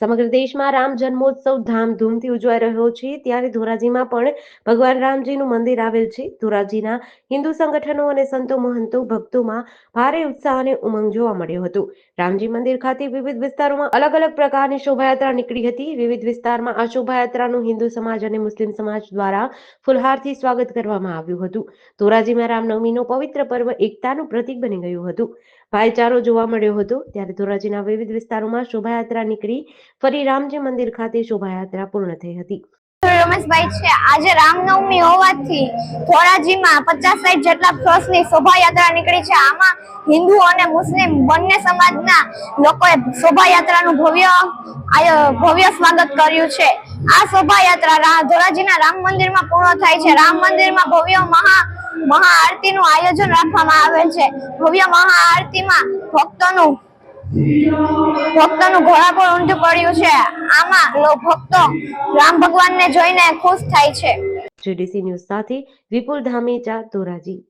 સમગ્ર દેશમાં રામ જન્મોત્સવ ધામધૂમથી ઉજવાઈ રહ્યો છે. ત્યારે ધોરાજીમાં પણ ભગવાન રામજીનું મંદિર આવેલ છે. ધોરાજીના હિન્દુ સંગઠનો અને સંતો મહંતો ભક્તોમાં ભારે ઉત્સાહ અને ઉમંગ જોવા મળ્યો હતો. રામજી મંદિર ખાતે વિવિધ વિસ્તારોમાં અલગ અલગ પ્રકારની શોભાયાત્રા નીકળી હતી. વિવિધ વિસ્તારમાં આ શોભાયાત્રાનું હિન્દુ સમાજ અને મુસ્લિમ સમાજ દ્વારા ફુલહારથી સ્વાગત કરવામાં આવ્યું હતું. ધોરાજીમાં રામનવમીનો પવિત્ર પર્વ એકતાનું પ્રતીક બની ગયું હતું. ભાઈચારો જોવા મળ્યો હતો. ત્યારે ધોરાજીના વિવિધ વિસ્તારોમાં શોભાયાત્રા નીકળી ફરી રામજી મંદિર ખાતે શોભાયાત્રા પૂર્ણ થઈ હતી. રમેશભાઈ છે, આજે રામનવમી હોવાથી ધોરાજીમાં પચાસ સાઠ જેટલા વર્ષની શોભાયાત્રા નીકળી છે. આમાં હિન્દુ અને મુસ્લિમ બંને સમાજના લોકોએ શોભાયાત્રાનું ભવ્ય ભવ્ય સ્વાગત કર્યું છે. આ શોભાયાત્રા ધોરાજીના રામ મંદિરમાં પૂર્ણ થાય છે. રામ મંદિરમાં ભવ્ય મહા, મહાઆરતીનું આયોજન રાખવામાં આવે છે. ભવ્ય મહાઆરતીમાં ભક્તોનું ભક્તોનું ઘોડાપુર ઊંધું પડ્યું છે. આમાં લો- ભક્તો રામ ભગવાનને જોઈને ખુશ થાય છે. જીડીસી ન્યૂઝ સાથે વિપુલ ધામેચા ધોરાજી.